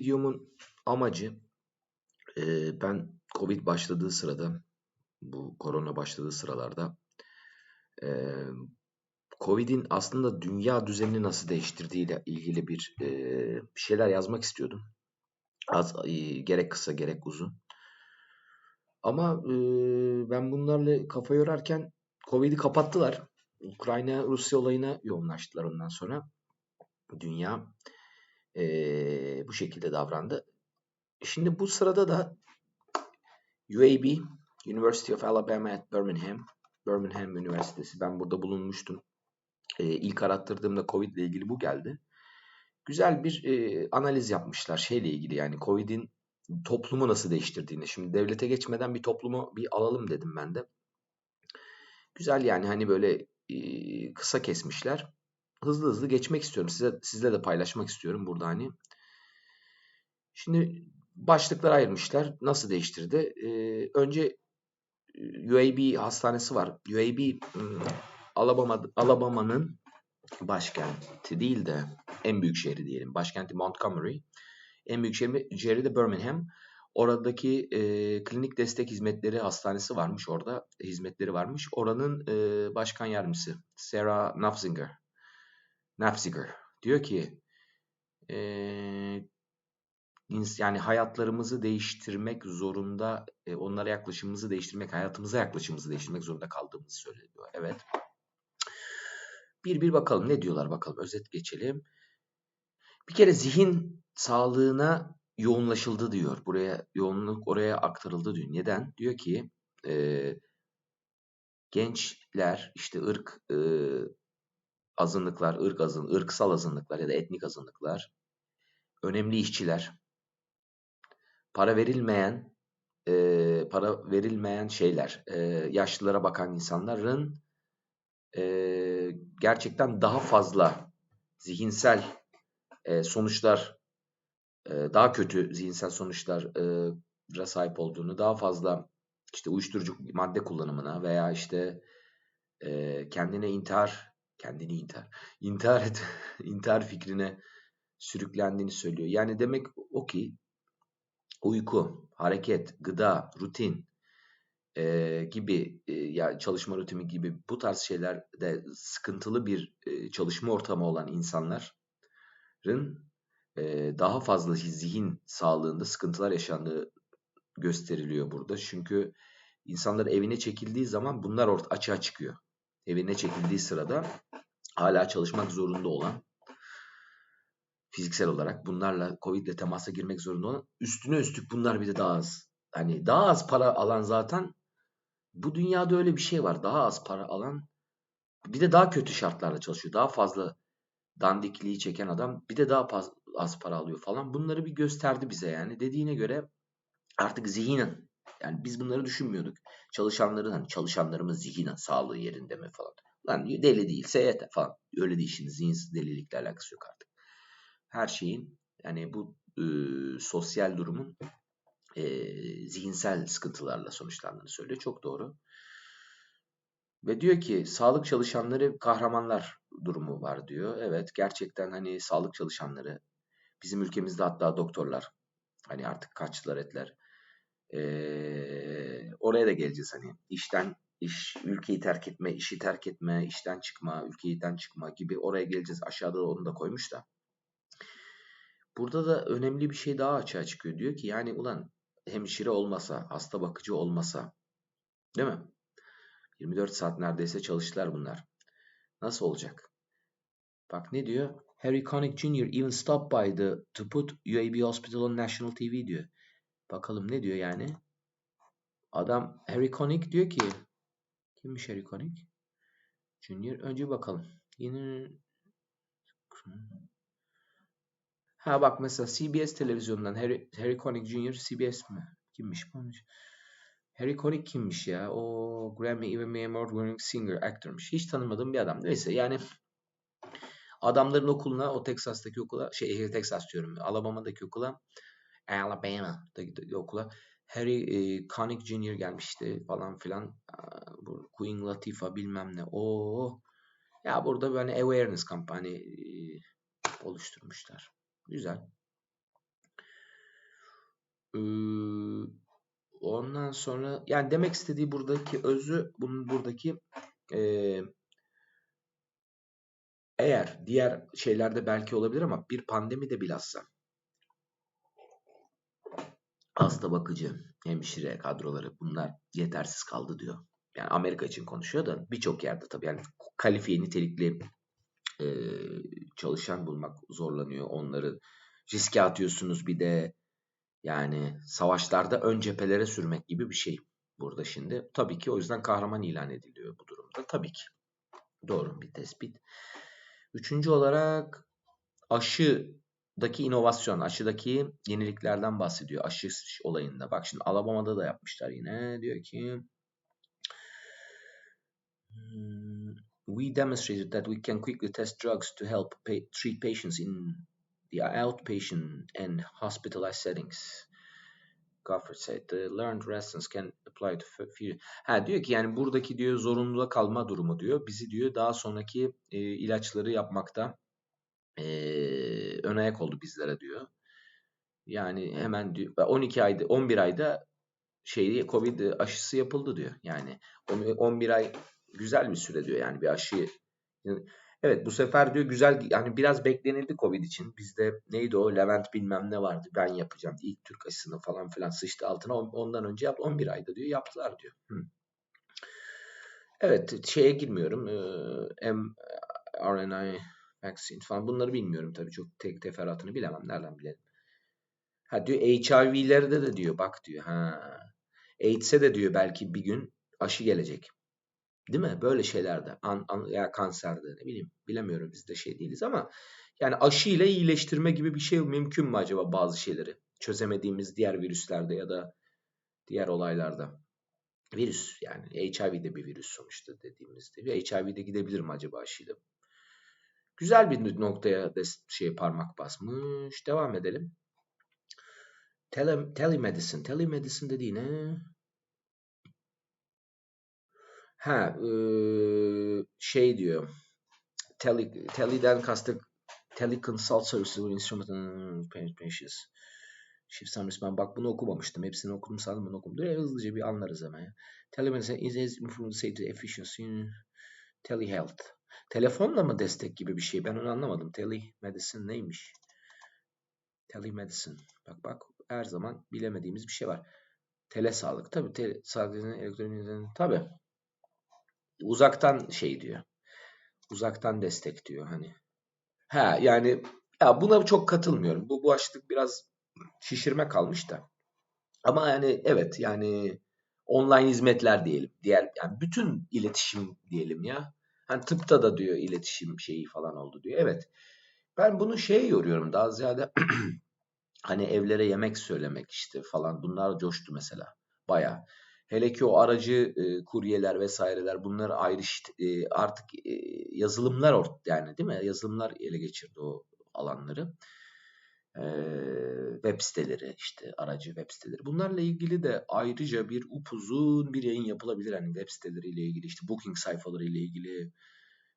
videomun amacı e, ben Covid başladığı sırada bu korona başladığı sıralarda e, Covid'in aslında dünya düzenini nasıl değiştirdiğiyle ilgili bir e, şeyler yazmak istiyordum. Az e, gerek kısa gerek uzun. Ama e, ben bunlarla kafa yorarken Covid'i kapattılar. Ukrayna Rusya olayına yoğunlaştılar ondan sonra. Dünya e, bu şekilde davrandı. Şimdi bu sırada da UAB, University of Alabama at Birmingham, Birmingham Üniversitesi. Ben burada bulunmuştum. E, ilk arattırdığımda Covid ile ilgili bu geldi. Güzel bir e, analiz yapmışlar şeyle ilgili yani Covid'in toplumu nasıl değiştirdiğini. Şimdi devlete geçmeden bir toplumu bir alalım dedim ben de. Güzel yani hani böyle e, kısa kesmişler. Hızlı hızlı geçmek istiyorum. Size sizle de paylaşmak istiyorum burada hani. Şimdi başlıklar ayırmışlar. Nasıl değiştirdi? Ee, önce UAB hastanesi var. UAB Alabama Alabama'nın başkenti değil de en büyük şehri diyelim. Başkenti Montgomery. En büyük şehri, şehri de Birmingham. Oradaki e, klinik destek hizmetleri hastanesi varmış orada. Hizmetleri varmış. Oranın e, başkan yardımcısı Sarah Nafziger. Nafziger diyor ki yani hayatlarımızı değiştirmek zorunda, e, onlara yaklaşımımızı değiştirmek, hayatımıza yaklaşımımızı değiştirmek zorunda kaldığımızı söylüyor. Evet. Bir bir bakalım ne diyorlar bakalım özet geçelim. Bir kere zihin sağlığına yoğunlaşıldı diyor. Buraya yoğunluk oraya aktarıldı diyor. Neden? Diyor ki e, gençler işte ırk e, azınlıklar, ırk azın, ırksal azınlıklar ya da etnik azınlıklar, önemli işçiler, para verilmeyen e, para verilmeyen şeyler, e, yaşlılara bakan insanların e, gerçekten daha fazla zihinsel e, sonuçlar, e, daha kötü zihinsel sonuçlara sahip olduğunu, daha fazla işte uyuşturucu madde kullanımına veya işte e, kendine intihar, kendini intihar, intihar et, intihar fikrine sürüklendiğini söylüyor. Yani demek o ki uyku, hareket, gıda, rutin e, gibi e, ya çalışma rutini gibi bu tarz şeylerde sıkıntılı bir e, çalışma ortamı olan insanların e, daha fazla zihin sağlığında sıkıntılar yaşandığı gösteriliyor burada. Çünkü insanlar evine çekildiği zaman bunlar orta açığa çıkıyor. Evine çekildiği sırada hala çalışmak zorunda olan fiziksel olarak bunlarla Covid ile temasa girmek zorunda olan üstüne üstlük bunlar bir de daha az. Hani daha az para alan zaten bu dünyada öyle bir şey var. Daha az para alan bir de daha kötü şartlarda çalışıyor. Daha fazla dandikliği çeken adam bir de daha az para alıyor falan. Bunları bir gösterdi bize yani. Dediğine göre artık zihinen yani biz bunları düşünmüyorduk. Çalışanların hani çalışanlarımız zihinen sağlığı yerinde mi falan. Lan deli değil, seyahat falan. Öyle değil şimdi zihinsiz delilikle alakası yok artık her şeyin yani bu e, sosyal durumun e, zihinsel sıkıntılarla sonuçlandığını söylüyor. Çok doğru. Ve diyor ki sağlık çalışanları kahramanlar durumu var diyor. Evet gerçekten hani sağlık çalışanları bizim ülkemizde hatta doktorlar hani artık kaçtılar etler. Ee, oraya da geleceğiz hani işten iş ülkeyi terk etme, işi terk etme, işten çıkma, ülkeden çıkma gibi oraya geleceğiz. Aşağıda da onu da koymuş da. Burada da önemli bir şey daha açığa çıkıyor. Diyor ki yani ulan hemşire olmasa, hasta bakıcı olmasa değil mi? 24 saat neredeyse çalıştılar bunlar. Nasıl olacak? Bak ne diyor? Harry Connick Jr. even stopped by the to put UAB Hospital on national TV diyor. Bakalım ne diyor yani? Adam Harry Connick diyor ki kimmiş Harry Connick? Junior önce bakalım. Yine Ha bak mesela CBS televizyonundan Harry, Harry Connick Jr. CBS mi? Kimmiş bu? Harry Connick kimmiş ya? O Grammy Emmy Award winning singer, actor'mış. Hiç tanımadığım bir adam. Neyse yani adamların okuluna, o Texas'taki okula, şey Texas diyorum, Alabama'daki okula, Alabama'daki okula Harry e, Connick Jr. gelmişti falan filan. Bu Queen Latifah bilmem ne. O ya burada böyle awareness kampanya e, oluşturmuşlar. Güzel. Ee, ondan sonra yani demek istediği buradaki özü bunun buradaki e, eğer diğer şeylerde belki olabilir ama bir pandemi de bilhassa hasta bakıcı, hemşire kadroları bunlar yetersiz kaldı diyor. Yani Amerika için konuşuyor da birçok yerde tabii yani kalifiye nitelikli e, çalışan bulmak zorlanıyor. Onları riske atıyorsunuz bir de yani savaşlarda ön cephelere sürmek gibi bir şey burada şimdi. Tabii ki o yüzden kahraman ilan ediliyor bu durumda. Tabii ki. Doğru bir tespit. Üçüncü olarak aşıdaki inovasyon, aşıdaki yeniliklerden bahsediyor. Aşı olayında. Bak şimdi Alabama'da da yapmışlar yine. Diyor ki hmm, we demonstrated that we can quickly test drugs to help pay, treat patients in the outpatient and hospitalized settings. Gofford said the learned lessons can apply to future. Ha diyor ki yani buradaki diyor zorunluluğa kalma durumu diyor. Bizi diyor daha sonraki e, ilaçları yapmakta e, ön ayak oldu bizlere diyor. Yani hemen diyor 12 ayda 11 ayda şeyi Covid aşısı yapıldı diyor. Yani 11 ay güzel bir süre diyor yani bir aşı Evet bu sefer diyor güzel yani biraz beklenildi Covid için. Bizde neydi o Levent bilmem ne vardı ben yapacağım ilk Türk aşısını falan filan sıçtı altına ondan önce yaptı 11 ayda diyor yaptılar diyor. Evet şeye girmiyorum mRNA vaccine falan bunları bilmiyorum tabii çok tek teferruatını bilemem nereden bilelim. Ha diyor HIV'lerde de diyor bak diyor ha AIDS'e de diyor belki bir gün aşı gelecek. Değil mi? Böyle şeylerde. An, an, ya kanserde ne bileyim. Bilemiyorum biz de şey değiliz ama yani aşı ile iyileştirme gibi bir şey mümkün mü acaba bazı şeyleri? Çözemediğimiz diğer virüslerde ya da diğer olaylarda. Virüs yani HIV de bir virüs sonuçta dediğimizde. Bir HIV'de gidebilir mi acaba aşıyla? Güzel bir noktaya şey parmak basmış. Devam edelim. Tele, telemedicine. Telemedicine dediği ne? Ha e, şey diyor. Tele, tele'den kastık teleconsult services instrument patients. Shift resmen bak bunu okumamıştım. Hepsini okudum sandım bunu okudum. Dur hızlıca bir anlarız hemen. Telemedicine is improving safety efficiency telehealth. Telefonla mı destek gibi bir şey? Ben onu anlamadım. Telemedicine neymiş? Telemedicine. Bak bak her zaman bilemediğimiz bir şey var. Tele sağlık. Tabii tele, sağlık elektronik tabii uzaktan şey diyor. Uzaktan destek diyor hani. Ha yani ya buna çok katılmıyorum. Bu bu başlık biraz şişirme kalmış da. Ama yani evet yani online hizmetler diyelim. Diğer yani bütün iletişim diyelim ya. Hani tıpta da diyor iletişim şeyi falan oldu diyor. Evet. Ben bunu şeye yoruyorum daha ziyade hani evlere yemek söylemek işte falan bunlar coştu mesela. Baya. Hele ki o aracı e, kuryeler vesaireler bunlar ayrı e, artık e, yazılımlar ort yani değil mi? Yazılımlar ele geçirdi o alanları. E, web siteleri işte aracı web siteleri. Bunlarla ilgili de ayrıca bir upuzun bir yayın yapılabilir. Hani web siteleriyle ilgili işte booking sayfaları ile ilgili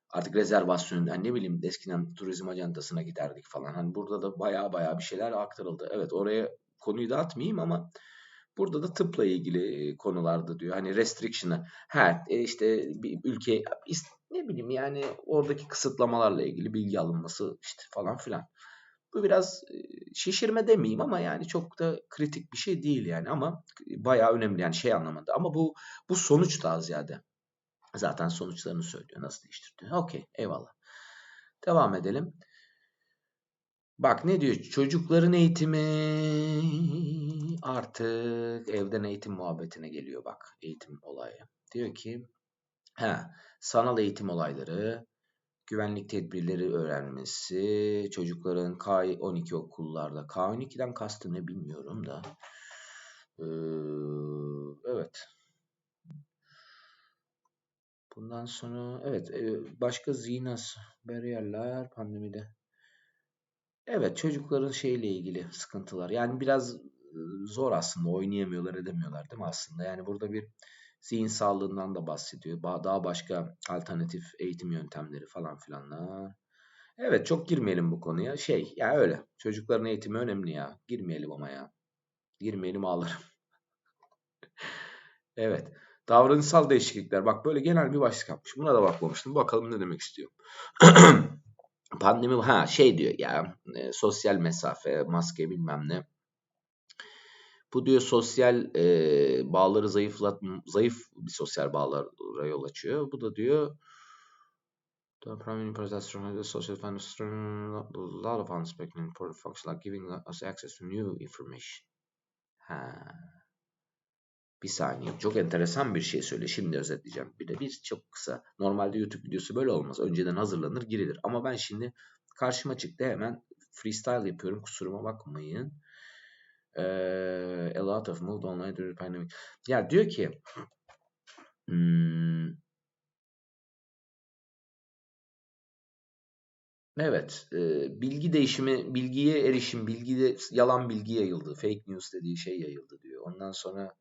artık rezervasyon yani ne bileyim eskiden turizm ajantasına giderdik falan. Hani burada da baya baya bir şeyler aktarıldı. Evet oraya konuyu da atmayayım ama Burada da tıpla ilgili konularda diyor. Hani restriction'ı. Ha e, işte bir ülke ne bileyim yani oradaki kısıtlamalarla ilgili bilgi alınması işte falan filan. Bu biraz şişirme demeyeyim ama yani çok da kritik bir şey değil yani ama bayağı önemli yani şey anlamında. Ama bu bu sonuç daha ziyade. Zaten sonuçlarını söylüyor. Nasıl değiştirdi? Okey eyvallah. Devam edelim. Bak ne diyor? Çocukların eğitimi artık evden eğitim muhabbetine geliyor bak eğitim olayı. Diyor ki he, sanal eğitim olayları, güvenlik tedbirleri öğrenmesi, çocukların K12 okullarda, K12'den kastı ne bilmiyorum da. Ee, evet. Bundan sonra evet başka zinas bariyerler pandemide. Evet çocukların şeyle ilgili sıkıntılar. Yani biraz zor aslında oynayamıyorlar edemiyorlar değil mi aslında? Yani burada bir zihin sağlığından da bahsediyor. Daha başka alternatif eğitim yöntemleri falan filanlar. Evet çok girmeyelim bu konuya. Şey ya öyle. Çocukların eğitimi önemli ya. Girmeyelim ama ya. Girmeyelim ağlarım. evet. Davranışsal değişiklikler. Bak böyle genel bir başlık yapmış. Buna da bakmamıştım. Bakalım ne demek istiyor. Pandemi ha şey diyor ya e, sosyal mesafe, maske bilmem ne. Bu diyor sosyal e, bağları zayıflat zayıf bir sosyal bağlara yol açıyor. Bu da diyor from the social a lot of unspeculated important functions like giving us access to new information. Ha. Bir saniye. Çok enteresan bir şey söyle. Şimdi özetleyeceğim. Bir de bir çok kısa. Normalde YouTube videosu böyle olmaz. Önceden hazırlanır, girilir. Ama ben şimdi karşıma çıktı hemen freestyle yapıyorum. Kusuruma bakmayın. A lot of moved online during pandemic. Ya diyor ki hmm, Evet, e, bilgi değişimi, bilgiye erişim, bilgide yalan bilgi yayıldı, fake news dediği şey yayıldı diyor. Ondan sonra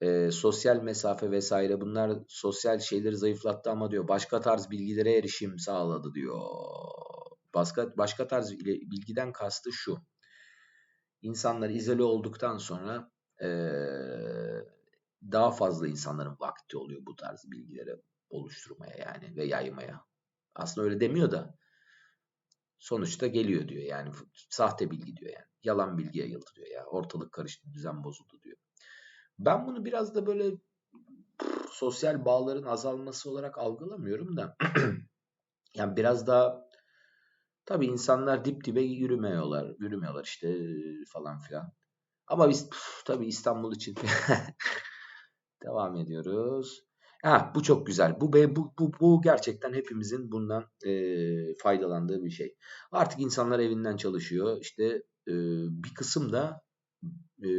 e, sosyal mesafe vesaire bunlar sosyal şeyleri zayıflattı ama diyor başka tarz bilgilere erişim sağladı diyor. Başka başka tarz bilgiden kastı şu. İnsanlar izole olduktan sonra e, daha fazla insanların vakti oluyor bu tarz bilgileri oluşturmaya yani ve yaymaya. Aslında öyle demiyor da sonuçta geliyor diyor. Yani sahte bilgi diyor yani. Yalan bilgi yayıldı diyor ya. Ortalık karıştı, düzen bozuldu diyor. Ben bunu biraz da böyle sosyal bağların azalması olarak algılamıyorum da yani biraz daha tabii insanlar dip dibe yürümüyorlar, yürümüyorlar işte falan filan. Ama biz püf, tabii İstanbul için devam ediyoruz. Ha, bu çok güzel. Bu, bu, bu, bu gerçekten hepimizin bundan e, faydalandığı bir şey. Artık insanlar evinden çalışıyor. İşte e, bir kısım da e,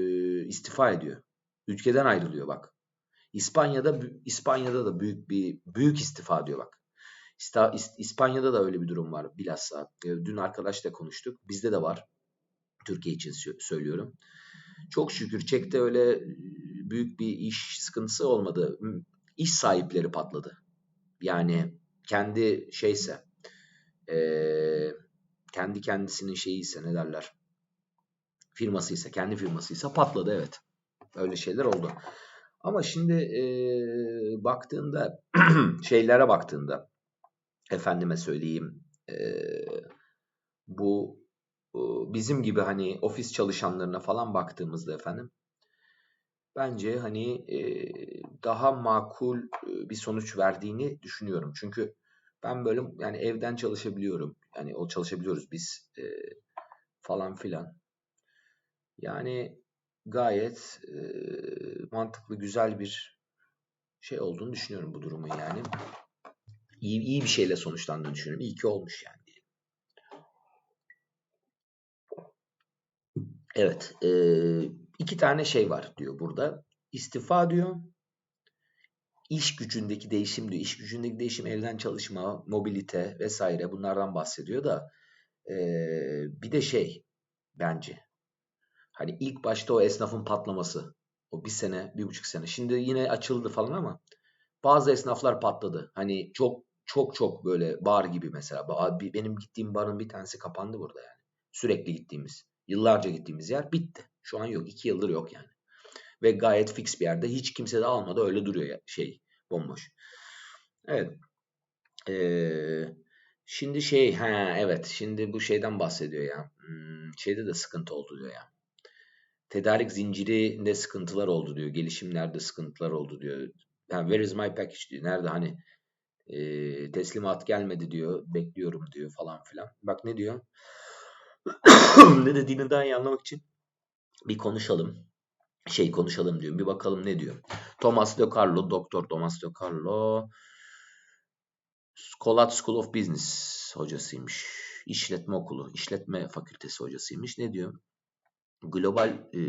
istifa ediyor. Ülkeden ayrılıyor bak. İspanya'da İspanya'da da büyük bir büyük istifa diyor bak. İspanya'da da öyle bir durum var bilhassa. E, dün arkadaşla konuştuk. Bizde de var. Türkiye için söylüyorum. Çok şükür çekte öyle büyük bir iş sıkıntısı olmadı iş sahipleri patladı. Yani kendi şeyse e, kendi kendisinin şeyi ise ne derler firması ise kendi firması ise patladı evet. Öyle şeyler oldu. Ama şimdi e, baktığında şeylere baktığında efendime söyleyeyim e, bu bizim gibi hani ofis çalışanlarına falan baktığımızda efendim bence hani e, daha makul e, bir sonuç verdiğini düşünüyorum. Çünkü ben böyle yani evden çalışabiliyorum. Yani o çalışabiliyoruz biz e, falan filan. Yani gayet e, mantıklı, güzel bir şey olduğunu düşünüyorum bu durumun yani. İyi, iyi bir şeyle sonuçlandığını düşünüyorum. İyi ki olmuş yani. Evet. E, iki tane şey var diyor burada. İstifa diyor. İş gücündeki değişim diyor. İş gücündeki değişim evden çalışma, mobilite vesaire bunlardan bahsediyor da e, bir de şey bence hani ilk başta o esnafın patlaması o bir sene, bir buçuk sene. Şimdi yine açıldı falan ama bazı esnaflar patladı. Hani çok çok çok böyle bar gibi mesela. Benim gittiğim barın bir tanesi kapandı burada yani. Sürekli gittiğimiz, yıllarca gittiğimiz yer bitti. Şu an yok. iki yıldır yok yani. Ve gayet fix bir yerde. Hiç kimse de almadı. Öyle duruyor ya, şey bomboş. Evet. Ee, şimdi şey ha evet şimdi bu şeyden bahsediyor ya. Hmm, şeyde de sıkıntı oldu diyor ya. Tedarik zincirinde sıkıntılar oldu diyor. Gelişimlerde sıkıntılar oldu diyor. Yani where is my package diyor. Nerede hani e, teslimat gelmedi diyor. Bekliyorum diyor falan filan. Bak ne diyor? ne dediğini daha iyi anlamak için bir konuşalım. Şey konuşalım diyor. Bir bakalım ne diyor. Thomas De Carlo, Doktor Thomas De Carlo Colat School of Business hocasıymış. İşletme okulu, işletme fakültesi hocasıymış. Ne diyor? Global e,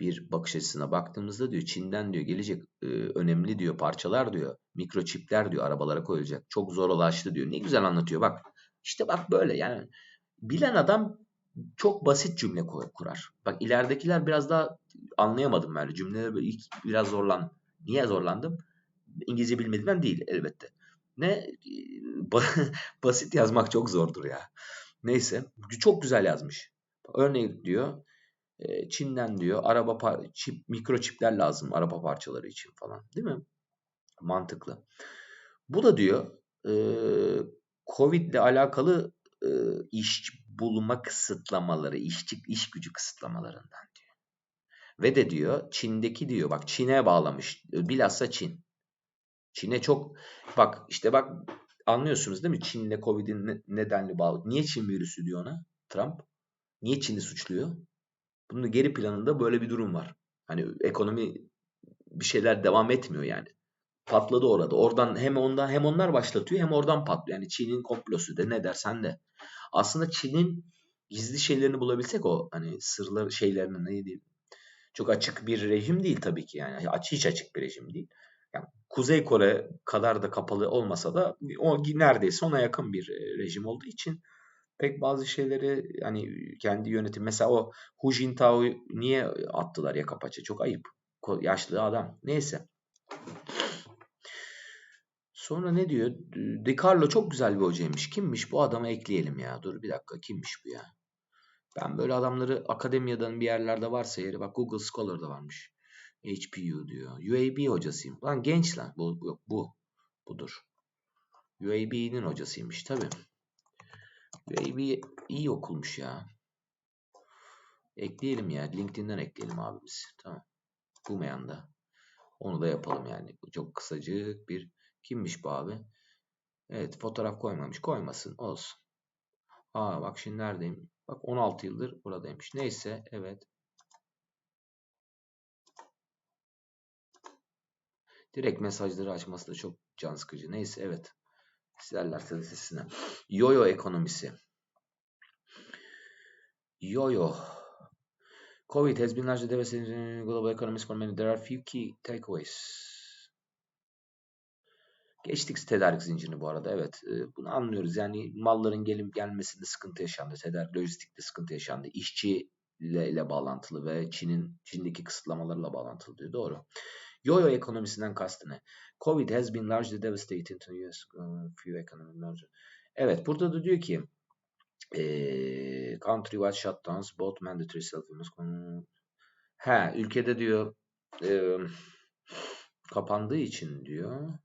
bir bakış açısına baktığımızda diyor Çin'den diyor gelecek e, önemli diyor parçalar diyor mikroçipler diyor arabalara koyulacak. Çok zor ulaştı diyor. Ne güzel anlatıyor bak. İşte bak böyle yani bilen adam çok basit cümle kurar. Bak ileridekiler biraz daha anlayamadım böyle cümleleri böyle ilk biraz zorlan. Niye zorlandım? İngilizce bilmediğimden değil elbette. Ne basit yazmak çok zordur ya. Neyse çok güzel yazmış. Örneğin diyor E, Çin'den diyor araba çip mikroçipler lazım araba parçaları için falan değil mi? Mantıklı. Bu da diyor e, Covid ile alakalı e, iş bulma kısıtlamaları, işçi iş gücü kısıtlamalarından diyor. Ve de diyor Çin'deki diyor bak Çin'e bağlamış. Bilhassa Çin. Çin'e çok bak işte bak anlıyorsunuz değil mi? Çin'le Covid'in nedenli bağlı. Niye Çin virüsü diyor ona Trump? Niye Çin'i suçluyor? Bunun geri planında böyle bir durum var. Hani ekonomi bir şeyler devam etmiyor yani. Patladı orada. Oradan hem ondan hem onlar başlatıyor hem oradan patlıyor. Yani Çin'in komplosu de ne dersen de. Aslında Çin'in gizli şeylerini bulabilsek o hani sırlar şeylerini ne diyeyim. Çok açık bir rejim değil tabii ki yani. Hiç açık bir rejim değil. Yani Kuzey Kore kadar da kapalı olmasa da o neredeyse ona yakın bir e, rejim olduğu için pek bazı şeyleri hani kendi yönetim mesela o Hu Jintao'yu niye attılar ya kapaça çok ayıp. Yaşlı adam. Neyse. Sonra ne diyor? De Carlo çok güzel bir hocaymış. Kimmiş bu adamı ekleyelim ya. Dur bir dakika kimmiş bu ya? Ben böyle adamları akademiyadan bir yerlerde varsa yeri bak Google Scholar'da varmış. HPU diyor. UAB hocasıyım. Lan genç lan. Bu, yok bu. Budur. UAB'nin hocasıymış tabi. UAB iyi okulmuş ya. Ekleyelim ya. LinkedIn'den ekleyelim abimiz. Tamam. Bulmayan da. Onu da yapalım yani. Çok kısacık bir kimmiş bu abi? Evet fotoğraf koymamış. Koymasın. Olsun. Aa bak şimdi neredeyim? Bak 16 yıldır buradaymış. Neyse evet. Direkt mesajları açması da çok can sıkıcı. Neyse evet. De sesine. Yoyo ekonomisi. Yoyo. COVID has been largely devastating global economies for many. There are few key takeaways. Geçtik tedarik zincirini bu arada evet. Bunu anlıyoruz. Yani malların gelip gelmesinde sıkıntı yaşandı. Tedarik lojistikte sıkıntı yaşandı. İşçi ile bağlantılı ve Çin'in Çin'deki kısıtlamalarla bağlantılı diyor. Doğru. Yo-yo ekonomisinden kastı ne? Covid has been largely devastating to US few economic. Evet burada da diyor ki e, country-wide shutdowns both mandatory self-imposed He ülkede diyor e, kapandığı için diyor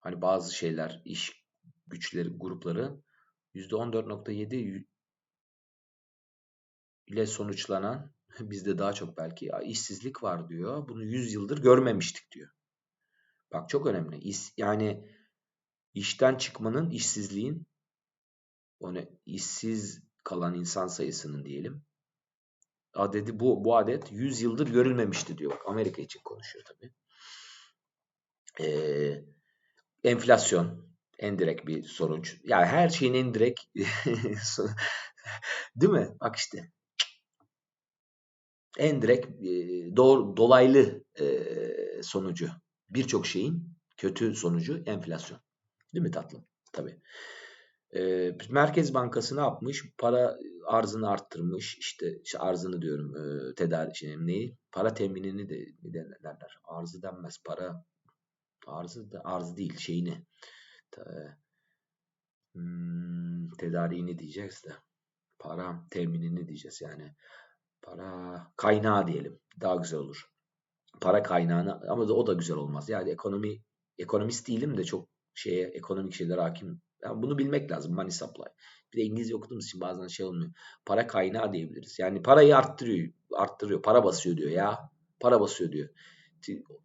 hani bazı şeyler iş güçleri grupları %14.7 ile sonuçlanan bizde daha çok belki ya, işsizlik var diyor. Bunu 100 yıldır görmemiştik diyor. Bak çok önemli. İş, yani işten çıkmanın, işsizliğin onu işsiz kalan insan sayısının diyelim adedi bu bu adet 100 yıldır görülmemişti diyor. Bak Amerika için konuşuyor tabii. Ee, enflasyon en direkt bir sonuç. Yani her şeyin en direkt değil mi? Bak işte en direkt doğru, dolaylı sonucu birçok şeyin kötü sonucu enflasyon. Değil mi tatlım? Tabii. Merkez Bankası ne yapmış? Para arzını arttırmış. İşte, işte arzını diyorum e, tedarik şey, neyi? Para teminini de ne derler? Arzı denmez. Para arzı arz değil şeyini. Ta, hmm, tedariğini diyeceğiz de. Para teminini diyeceğiz yani. Para kaynağı diyelim. Daha güzel olur. Para kaynağını ama da o da güzel olmaz. Yani ekonomi ekonomist değilim de çok şeye ekonomik şeyler hakim. Yani bunu bilmek lazım. Money supply. Bir de İngilizce okuduğumuz için bazen şey olmuyor. Para kaynağı diyebiliriz. Yani parayı arttırıyor. Arttırıyor. Para basıyor diyor ya. Para basıyor diyor.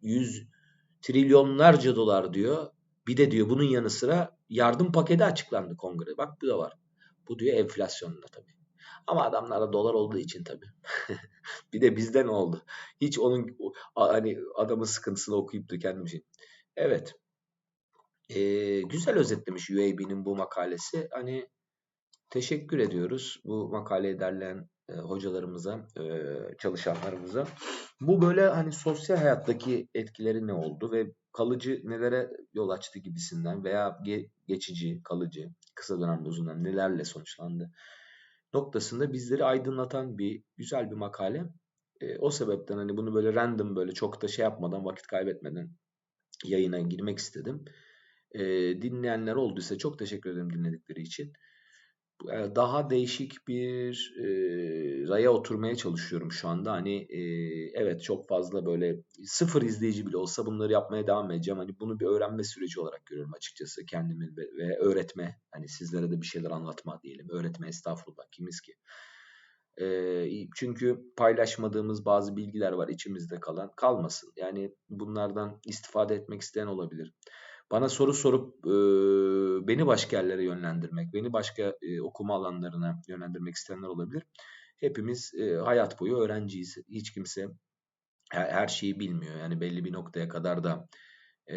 100 trilyonlarca dolar diyor. Bir de diyor bunun yanı sıra yardım paketi açıklandı kongre. Bak bu da var. Bu diyor enflasyonla tabii. Ama adamlarda dolar olduğu için tabii. bir de bizden oldu. Hiç onun hani adamın sıkıntısını okuyup da kendim şey. Evet. Ee, güzel özetlemiş UAB'nin bu makalesi. Hani teşekkür ediyoruz bu makaleyi derleyen e, hocalarımıza, e, çalışanlarımıza. Bu böyle hani sosyal hayattaki etkileri ne oldu ve kalıcı nelere yol açtı gibisinden veya ge- geçici, kalıcı, kısa dönemde uzun dönemde nelerle sonuçlandı noktasında bizleri aydınlatan bir güzel bir makale. E, o sebepten hani bunu böyle random böyle çok da şey yapmadan vakit kaybetmeden yayına girmek istedim. E, dinleyenler olduysa çok teşekkür ederim dinledikleri için. E, daha değişik bir e, raya oturmaya çalışıyorum şu anda. Hani e, evet çok fazla böyle sıfır izleyici bile olsa bunları yapmaya devam edeceğim. Hani bunu bir öğrenme süreci olarak görüyorum açıkçası kendimi ve öğretme. Hani sizlere de bir şeyler anlatma diyelim. Öğretme estağfurullah kimiz ki. E, çünkü paylaşmadığımız bazı bilgiler var içimizde kalan. Kalmasın. Yani bunlardan istifade etmek isteyen olabilir. Bana soru sorup e, beni başka yerlere yönlendirmek, beni başka e, okuma alanlarına yönlendirmek isteyenler olabilir. Hepimiz e, hayat boyu öğrenciyiz. Hiç kimse her, her şeyi bilmiyor. Yani belli bir noktaya kadar da e,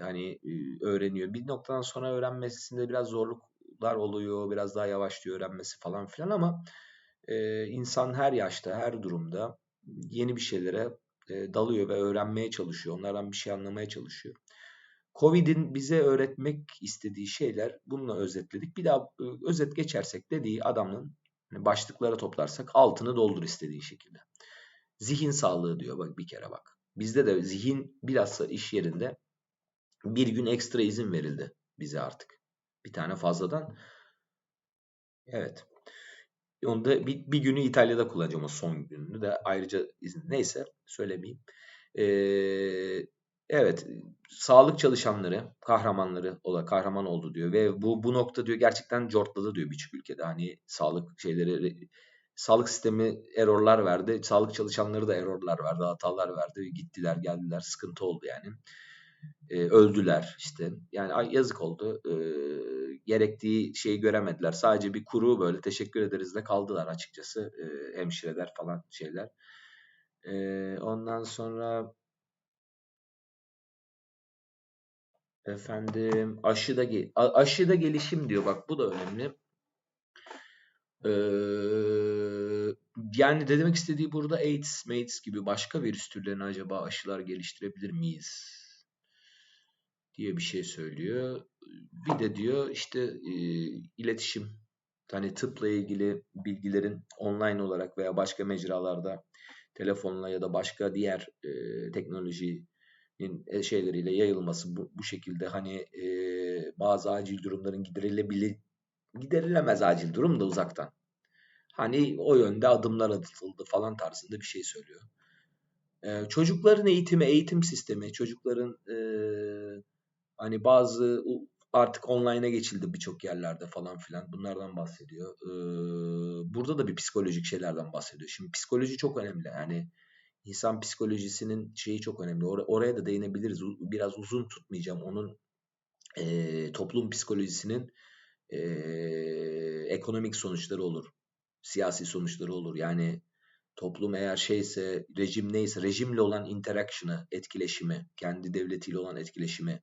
hani öğreniyor. Bir noktadan sonra öğrenmesinde biraz zorluklar oluyor. Biraz daha yavaşlıyor öğrenmesi falan filan ama e, insan her yaşta, her durumda yeni bir şeylere e, dalıyor ve öğrenmeye çalışıyor. Onlardan bir şey anlamaya çalışıyor. Covid'in bize öğretmek istediği şeyler bununla özetledik. Bir daha özet geçersek dediği adamın hani başlıklara toplarsak altını doldur istediği şekilde. Zihin sağlığı diyor bak bir kere bak. Bizde de zihin bilhassa iş yerinde bir gün ekstra izin verildi bize artık. Bir tane fazladan. Evet. Onu da bir, bir günü İtalya'da kullanacağım o son gününü de ayrıca izin. Neyse söylemeyeyim. Ee, Evet, sağlık çalışanları, kahramanları ola kahraman oldu diyor ve bu bu nokta diyor gerçekten cortladı diyor birçok ülkede. Hani sağlık şeyleri sağlık sistemi errorlar verdi. Sağlık çalışanları da errorlar verdi, hatalar verdi. Gittiler, geldiler, sıkıntı oldu yani. Ee, öldüler işte. Yani yazık oldu. Ee, gerektiği şeyi göremediler. Sadece bir kuru böyle teşekkür ederiz de kaldılar açıkçası. Ee, hemşireler falan şeyler. Ee, ondan sonra Efendim aşıda ge aşıda gelişim diyor. Bak bu da önemli. Ee, yani demek istediği burada AIDS, AIDS gibi başka virüs türlerine acaba aşılar geliştirebilir miyiz? diye bir şey söylüyor. Bir de diyor işte e, iletişim hani tıpla ilgili bilgilerin online olarak veya başka mecralarda telefonla ya da başka diğer e, teknoloji şeyleriyle yayılması bu, bu şekilde hani e, bazı acil durumların giderilebilir giderilemez acil durum da uzaktan. Hani o yönde adımlar atıldı falan tarzında bir şey söylüyor. Ee, çocukların eğitimi, eğitim sistemi, çocukların e, hani bazı artık online'a geçildi birçok yerlerde falan filan bunlardan bahsediyor. Ee, burada da bir psikolojik şeylerden bahsediyor. Şimdi psikoloji çok önemli. Yani insan psikolojisinin şeyi çok önemli. Or- oraya da değinebiliriz. Biraz uzun tutmayacağım. Onun e, toplum psikolojisinin e, ekonomik sonuçları olur. Siyasi sonuçları olur. Yani toplum eğer şeyse, rejim neyse, rejimle olan interaction'ı, etkileşimi, kendi devletiyle olan etkileşimi,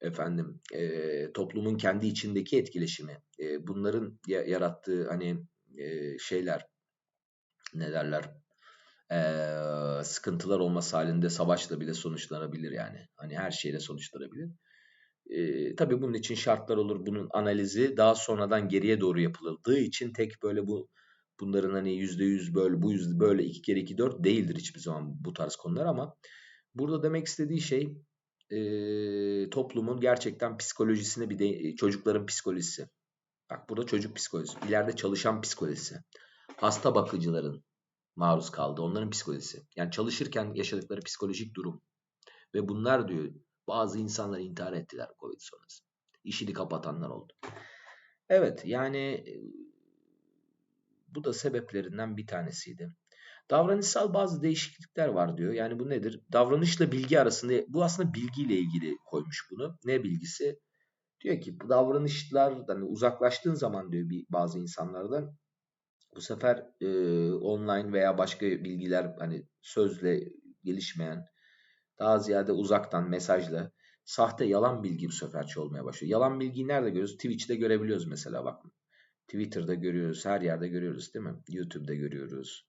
efendim, e, toplumun kendi içindeki etkileşimi, e, bunların yarattığı hani e, şeyler, ne derler, e, sıkıntılar olması halinde savaşla bile sonuçlanabilir yani. Hani her şeyle sonuçlanabilir. E, tabii bunun için şartlar olur. Bunun analizi daha sonradan geriye doğru yapıldığı için tek böyle bu bunların hani yüzde yüz böyle bu yüzde böyle iki kere iki dört değildir hiçbir zaman bu tarz konular ama burada demek istediği şey e, toplumun gerçekten psikolojisine bir de çocukların psikolojisi. Bak burada çocuk psikolojisi. ileride çalışan psikolojisi. Hasta bakıcıların maruz kaldı. Onların psikolojisi. Yani çalışırken yaşadıkları psikolojik durum. Ve bunlar diyor bazı insanlar intihar ettiler Covid sonrası. İşini kapatanlar oldu. Evet yani bu da sebeplerinden bir tanesiydi. Davranışsal bazı değişiklikler var diyor. Yani bu nedir? Davranışla bilgi arasında bu aslında bilgiyle ilgili koymuş bunu. Ne bilgisi? Diyor ki bu davranışlar hani uzaklaştığın zaman diyor bir bazı insanlardan bu sefer e, online veya başka bilgiler hani sözle gelişmeyen daha ziyade uzaktan mesajla sahte yalan bilgi bu sefer olmaya başlıyor. Yalan bilgiyi nerede görüyoruz? Twitch'te görebiliyoruz mesela bakın. Twitter'da görüyoruz, her yerde görüyoruz değil mi? YouTube'da görüyoruz.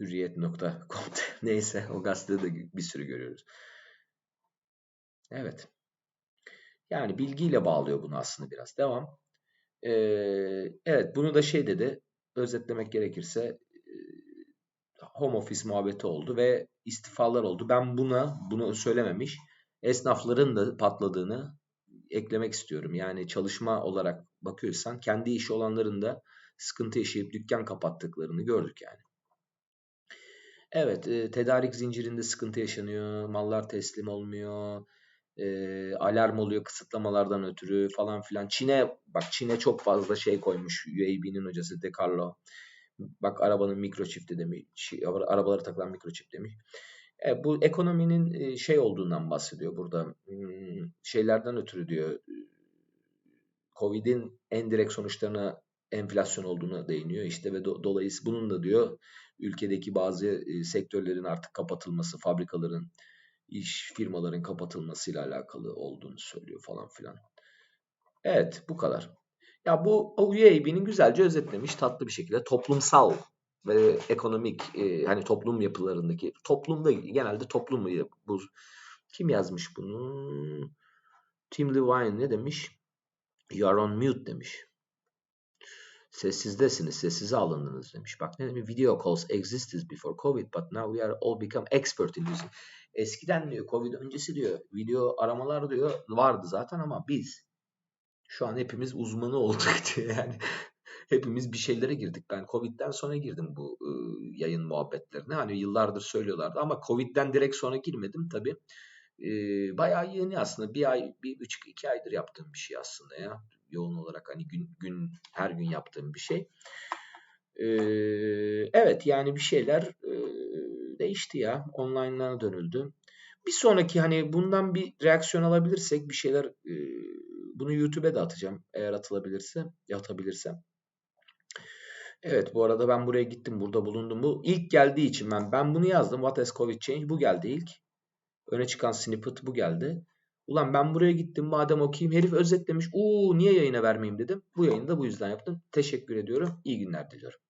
Hürriyet.com neyse o gazetede de bir sürü görüyoruz. Evet. Yani bilgiyle bağlıyor bunu aslında biraz. Devam. Ee, evet bunu da şey dedi özetlemek gerekirse home office muhabbeti oldu ve istifalar oldu. Ben buna bunu söylememiş esnafların da patladığını eklemek istiyorum. Yani çalışma olarak bakıyorsan kendi işi olanların da sıkıntı yaşayıp dükkan kapattıklarını gördük yani. Evet, e, tedarik zincirinde sıkıntı yaşanıyor, mallar teslim olmuyor, e, alarm oluyor kısıtlamalardan ötürü falan filan. Çin'e bak Çin'e çok fazla şey koymuş UAB'nin hocası De Carlo. Bak arabanın mikroçipti demiş, şey, arabalara takılan mikroçip demiş. E, bu ekonominin e, şey olduğundan bahsediyor burada. Hmm, şeylerden ötürü diyor. Covid'in en direkt sonuçlarına enflasyon olduğuna değiniyor. İşte ve do, dolayısıyla bunun da diyor ülkedeki bazı e, sektörlerin artık kapatılması, fabrikaların, iş firmaların kapatılmasıyla alakalı olduğunu söylüyor falan filan. Evet bu kadar. Ya bu UAB'nin güzelce özetlemiş tatlı bir şekilde toplumsal ve ekonomik e, hani toplum yapılarındaki toplumda genelde toplum bu kim yazmış bunu? Tim Levine ne demiş? You are on mute demiş. Sessizdesiniz, sessize alındınız demiş. Bak ne demiş? Video calls existed before COVID but now we are all become expert in using. Eskiden diyor Covid öncesi diyor video aramalar diyor vardı zaten ama biz şu an hepimiz uzmanı olduk diyor yani. hepimiz bir şeylere girdik. Ben Covid'den sonra girdim bu e, yayın muhabbetlerine. Hani yıllardır söylüyorlardı ama Covid'den direkt sonra girmedim tabii. E, bayağı yeni aslında. Bir ay, bir buçuk, iki aydır yaptığım bir şey aslında ya. Yoğun olarak hani gün, gün her gün yaptığım bir şey. Evet yani bir şeyler e, değişti ya. Online'lara dönüldü. Bir sonraki hani bundan bir reaksiyon alabilirsek bir şeyler e, bunu YouTube'e de atacağım eğer atılabilirse, atabilirsem. Evet bu arada ben buraya gittim. Burada bulundum. Bu ilk geldiği için ben ben bunu yazdım. What has COVID changed? Bu geldi ilk. Öne çıkan snippet bu geldi. Ulan ben buraya gittim madem okuyayım. Herif özetlemiş. Uuu niye yayına vermeyeyim dedim. Bu yayını da bu yüzden yaptım. Teşekkür ediyorum. İyi günler diliyorum.